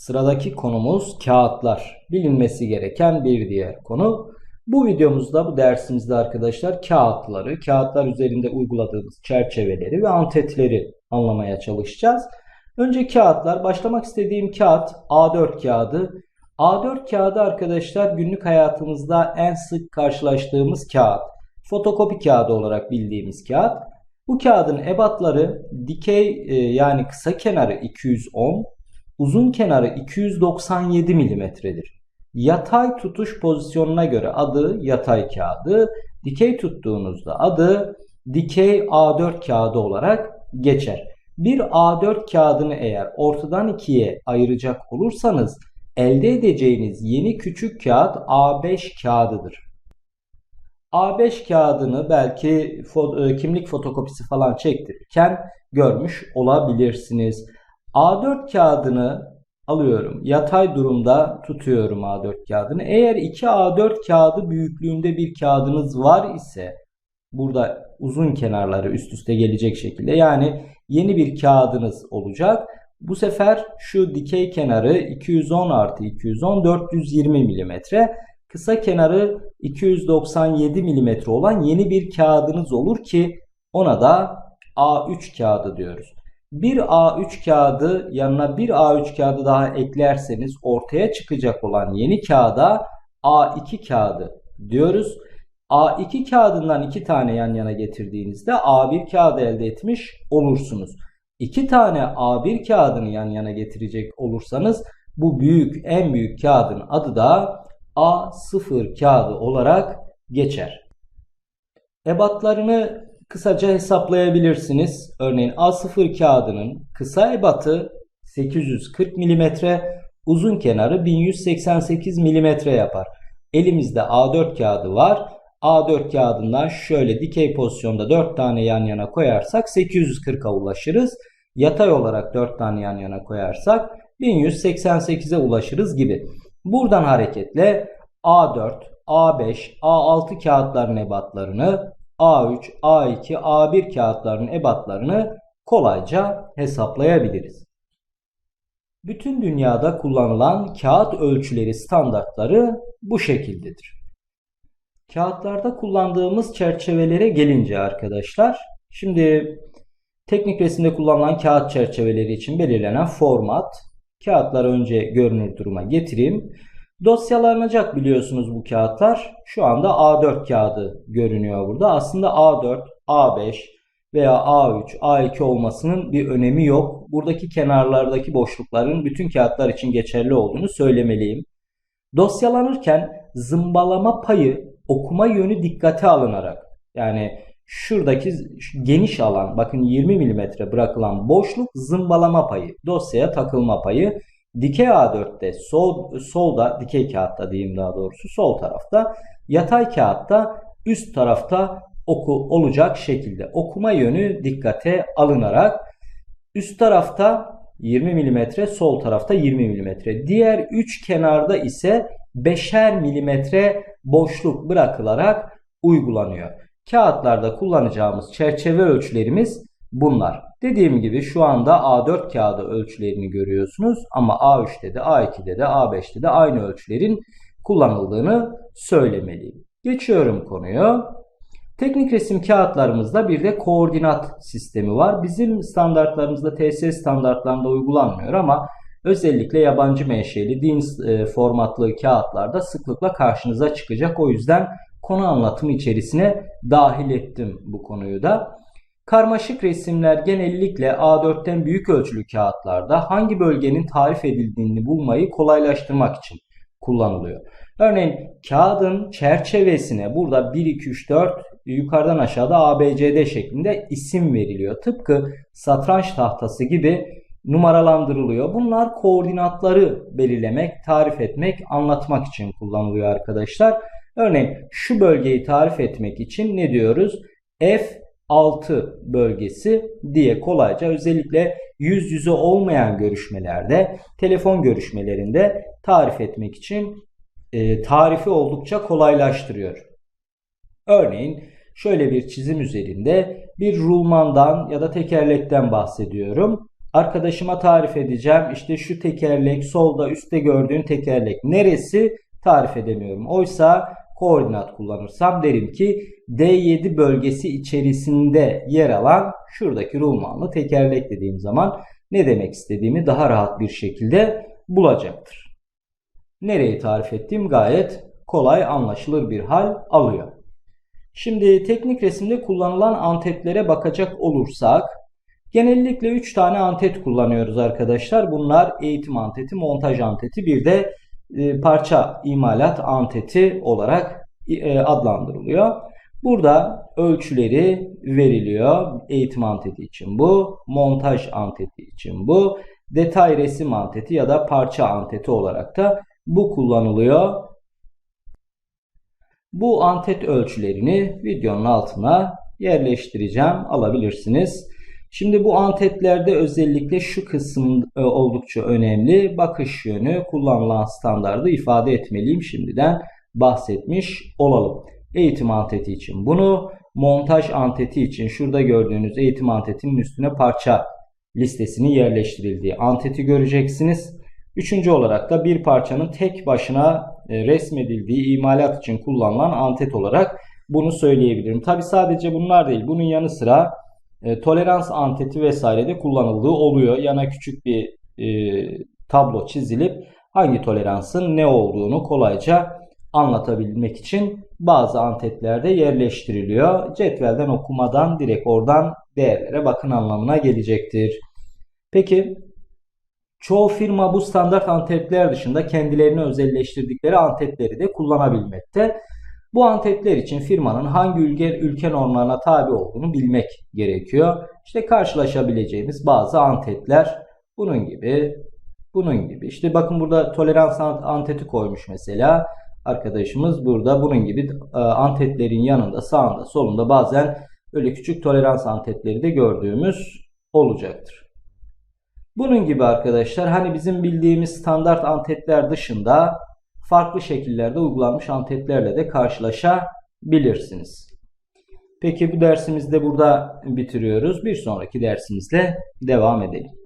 Sıradaki konumuz kağıtlar. Bilinmesi gereken bir diğer konu. Bu videomuzda, bu dersimizde arkadaşlar kağıtları, kağıtlar üzerinde uyguladığımız çerçeveleri ve antetleri anlamaya çalışacağız. Önce kağıtlar, başlamak istediğim kağıt A4 kağıdı. A4 kağıdı arkadaşlar günlük hayatımızda en sık karşılaştığımız kağıt. Fotokopi kağıdı olarak bildiğimiz kağıt. Bu kağıdın ebatları dikey e, yani kısa kenarı 210, uzun kenarı 297 milimetredir. Yatay tutuş pozisyonuna göre adı yatay kağıdı, dikey tuttuğunuzda adı dikey A4 kağıdı olarak geçer. Bir A4 kağıdını eğer ortadan ikiye ayıracak olursanız elde edeceğiniz yeni küçük kağıt A5 kağıdıdır. A5 kağıdını belki e, kimlik fotokopisi falan çektirirken görmüş olabilirsiniz. A4 kağıdını alıyorum. Yatay durumda tutuyorum A4 kağıdını. Eğer iki A4 kağıdı büyüklüğünde bir kağıdınız var ise burada uzun kenarları üst üste gelecek şekilde yani yeni bir kağıdınız olacak. Bu sefer şu dikey kenarı 210 artı 210 420 milimetre. Kısa kenarı 297 milimetre olan yeni bir kağıdınız olur ki ona da A3 kağıdı diyoruz. Bir A3 kağıdı yanına bir A3 kağıdı daha eklerseniz ortaya çıkacak olan yeni kağıda A2 kağıdı diyoruz. A2 kağıdından iki tane yan yana getirdiğinizde A1 kağıdı elde etmiş olursunuz. İki tane A1 kağıdını yan yana getirecek olursanız bu büyük en büyük kağıdın adı da A0 kağıdı olarak geçer. Ebatlarını kısaca hesaplayabilirsiniz. Örneğin A0 kağıdının kısa ebatı 840 mm, uzun kenarı 1188 mm yapar. Elimizde A4 kağıdı var. A4 kağıdından şöyle dikey pozisyonda 4 tane yan yana koyarsak 840'a ulaşırız. Yatay olarak 4 tane yan yana koyarsak 1188'e ulaşırız gibi. Buradan hareketle A4, A5, A6 kağıtların ebatlarını, A3, A2, A1 kağıtların ebatlarını kolayca hesaplayabiliriz. Bütün dünyada kullanılan kağıt ölçüleri standartları bu şekildedir. Kağıtlarda kullandığımız çerçevelere gelince arkadaşlar, şimdi teknik resimde kullanılan kağıt çerçeveleri için belirlenen format, kağıtları önce görünür duruma getireyim. Dosyalanacak biliyorsunuz bu kağıtlar. Şu anda A4 kağıdı görünüyor burada. Aslında A4, A5 veya A3, A2 olmasının bir önemi yok. Buradaki kenarlardaki boşlukların bütün kağıtlar için geçerli olduğunu söylemeliyim. Dosyalanırken zımbalama payı okuma yönü dikkate alınarak yani şuradaki geniş alan bakın 20 mm bırakılan boşluk zımbalama payı dosyaya takılma payı dikey A4'te sol, solda dikey kağıtta diyeyim daha doğrusu sol tarafta yatay kağıtta üst tarafta oku olacak şekilde okuma yönü dikkate alınarak üst tarafta 20 mm sol tarafta 20 mm diğer 3 kenarda ise 5'er milimetre boşluk bırakılarak uygulanıyor. Kağıtlarda kullanacağımız çerçeve ölçülerimiz bunlar. Dediğim gibi şu anda A4 kağıdı ölçülerini görüyorsunuz ama A3'te de A2'de de A5'te de aynı ölçülerin kullanıldığını söylemeliyim. Geçiyorum konuyu. Teknik resim kağıtlarımızda bir de koordinat sistemi var. Bizim standartlarımızda TSS standartlarında uygulanmıyor ama özellikle yabancı menşeli DIN e, formatlı kağıtlarda sıklıkla karşınıza çıkacak. O yüzden konu anlatımı içerisine dahil ettim bu konuyu da. Karmaşık resimler genellikle A4'ten büyük ölçülü kağıtlarda hangi bölgenin tarif edildiğini bulmayı kolaylaştırmak için kullanılıyor. Örneğin kağıdın çerçevesine burada 1, 2, 3, 4 yukarıdan aşağıda ABCD şeklinde isim veriliyor. Tıpkı satranç tahtası gibi numaralandırılıyor. Bunlar koordinatları belirlemek, tarif etmek, anlatmak için kullanılıyor arkadaşlar. Örneğin şu bölgeyi tarif etmek için ne diyoruz? F6 bölgesi diye kolayca özellikle yüz yüze olmayan görüşmelerde, telefon görüşmelerinde tarif etmek için e, tarifi oldukça kolaylaştırıyor. Örneğin şöyle bir çizim üzerinde bir rulmandan ya da tekerlekten bahsediyorum. Arkadaşıma tarif edeceğim. İşte şu tekerlek, solda üstte gördüğün tekerlek neresi tarif edemiyorum. Oysa koordinat kullanırsam derim ki D7 bölgesi içerisinde yer alan şuradaki rulmanlı tekerlek dediğim zaman ne demek istediğimi daha rahat bir şekilde bulacaktır. Nereyi tarif ettiğim gayet kolay anlaşılır bir hal alıyor. Şimdi teknik resimde kullanılan antetlere bakacak olursak genellikle 3 tane antet kullanıyoruz arkadaşlar. Bunlar eğitim anteti, montaj anteti bir de e, parça imalat anteti olarak e, adlandırılıyor. Burada ölçüleri veriliyor. Eğitim anteti için bu, montaj anteti için bu, detay resim anteti ya da parça anteti olarak da bu kullanılıyor. Bu antet ölçülerini videonun altına yerleştireceğim. Alabilirsiniz. Şimdi bu antetlerde özellikle şu kısım e, oldukça önemli. Bakış yönü kullanılan standardı ifade etmeliyim. Şimdiden bahsetmiş olalım. Eğitim anteti için bunu, montaj anteti için şurada gördüğünüz eğitim antetinin üstüne parça listesini yerleştirildiği anteti göreceksiniz. Üçüncü olarak da bir parçanın tek başına e, resmedildiği imalat için kullanılan antet olarak bunu söyleyebilirim. Tabi sadece bunlar değil. Bunun yanı sıra e, tolerans anteti vesaire de kullanıldığı oluyor. Yana küçük bir e, tablo çizilip hangi toleransın ne olduğunu kolayca anlatabilmek için bazı antetlerde yerleştiriliyor. Cetvelden okumadan direkt oradan değerlere bakın anlamına gelecektir. Peki çoğu firma bu standart antetler dışında kendilerini özelleştirdikleri antetleri de kullanabilmekte. Bu antetler için firmanın hangi ülke, ülke normlarına tabi olduğunu bilmek gerekiyor. İşte karşılaşabileceğimiz bazı antetler bunun gibi, bunun gibi. İşte bakın burada tolerans anteti koymuş mesela arkadaşımız burada bunun gibi e, antetlerin yanında sağında solunda bazen öyle küçük tolerans antetleri de gördüğümüz olacaktır. Bunun gibi arkadaşlar hani bizim bildiğimiz standart antetler dışında farklı şekillerde uygulanmış antetlerle de karşılaşabilirsiniz. Peki bu dersimizde burada bitiriyoruz. Bir sonraki dersimizle devam edelim.